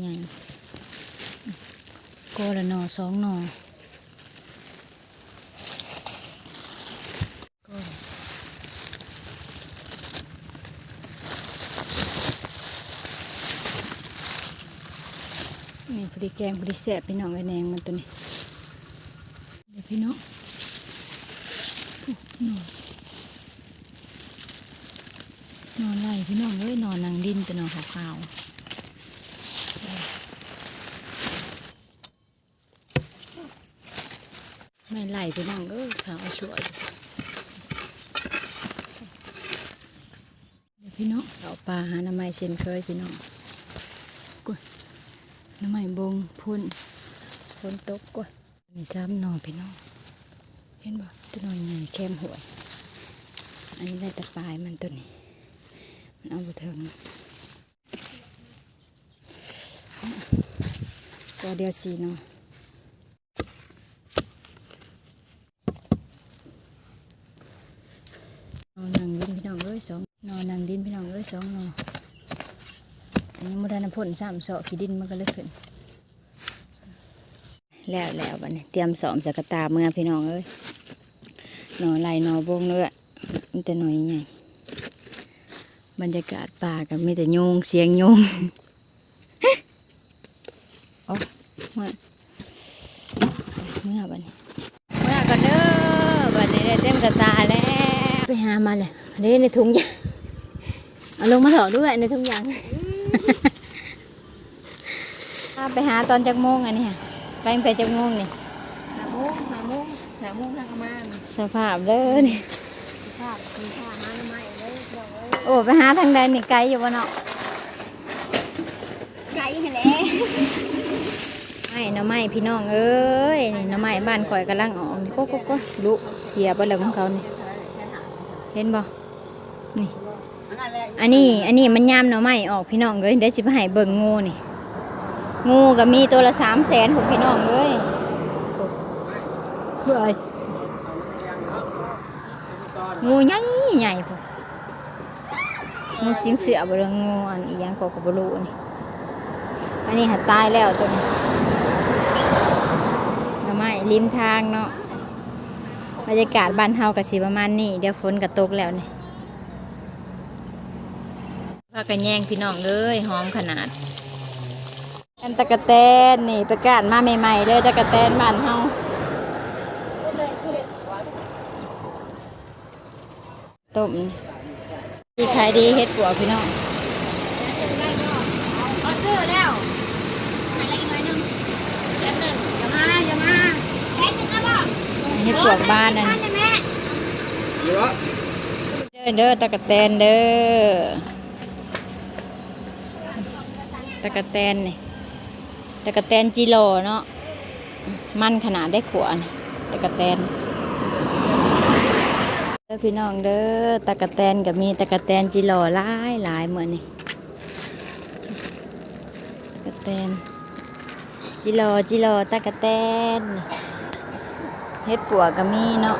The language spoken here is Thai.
ใหญ่โกละหนอสองหนอนี่พอดีแกงพอดีแสบพี่น้องไอ้แนงมันตัวนี้เดี๋ยวพี่น้องนอนนอนไหลพี่น้องเอ้ยนอนนางดินแต่นอนขาวๆ ไม่ไหลพี่น้องเอ้ยขาวสวยเดี๋ยวพี่น้องเอาปลาหาน้ำไม้เช่นเคยพี่น้องกวยหน้ำไม้บงพุ่นฝนตกกวยมีซ้ำหนอพี่น้อง เห็นบ่ตัวน้อยใหญ่แคมหัวย อันนี้ได้แต่ปลายมันตัวนี้ มันเอาไปเถิงตัวเดียวสีเนาะนอนนังดินพี่น้องเอ้ยสอง นอนนังดินพี่น้องเอ้ยสองนอนอันนี้มุดานพ่นสามเสาะขี้ดินมันก็เลยขึ้น แล้วแล้วบัดนี้เตรียมสอมสกตาเมื่อพี่น้องเอ้ยนอนไหลนอนบงเนื้อมันแต่หน่อยใหญ่บรรยากาศป่ากับมีแต่โยงเสียงโยงโอ้เมื่อเมื่อบัดนี้เมื่อกันเด้อบัดนี้ได้เต็มกระตาแล้ว ไปหามาเลยนนี้ในถุงยาง เอาลงมาถอดด้วยในถุงยางไปหาตอนจักโมงอันนี้ค่ะไปตั้งแต่จักโมงนี่หาโมงหาโมงหาโมงทางประมาณสภาพเด้อนี่ภาพมีผ้าหาใหม่เลยบอกเลยโอ้ไปหาทางใดนี่ไกลอยู่บ่เนาะไก่ให้แล้วไม่หน่อไม้พี่น้องเอ้ยนี่หน่อไม้บ้านข่อยกำลังออกนี่โก็ก็ก็ดุเหียบ่เลิกของเขานี่เห็นบ่นี่ อันนี้อันนี้มันยามหน่อไม้ออกพี่น้องเอ้ยเดี๋ยวสิไปให้เบิ่งงูนี่ งูก็มีตัวละสามแสนผมพี่น้องเอ้ยเฮ้ยงูใหญ่ใหญ่ผมงูสิงเสือบ่เรื่องงูอันอีหยังก็ก็บ่รู้นี่อันนี้หัดตายแล้วตัวนี้หน่อไม้ริมทางเนาะบรรยากาศบ้านเฮากับสีประมาณนี้เดี๋ยวฝนก็ตกแล้วนี่ ว่ากันแย่งพี่น้องเอ้ยหอมขนาดอันตะกะแตนนี่ประกาศมาใหม่ๆเลยตะกะแตนบ้านเฮาต้มที่ขายดีเฮ็ดปัวพี่น้องเอาซื้อแล้วไปเลยอีกหน่อยหนึงแป๊บหนึงอย่ามาอย่ามาแป๊บหนึงก็บอกเฮ็ดปวกบ้านนั่นบ้านนะแม่เด้อเด้อตะกะแตนเด้อ ตะกะแตนนี่ตะกะแตนจิโลเนาะมันขนาดได้ขวานตะกะแตนเด้อพี่น้องเด้อตะกะแตนกับมีตะกะแตนจิโลหลายหลายเหมือนนี่ตะกะแตนจิโลจิโลตะกะแตนเฮ็ดปัวกก็มีเนาะ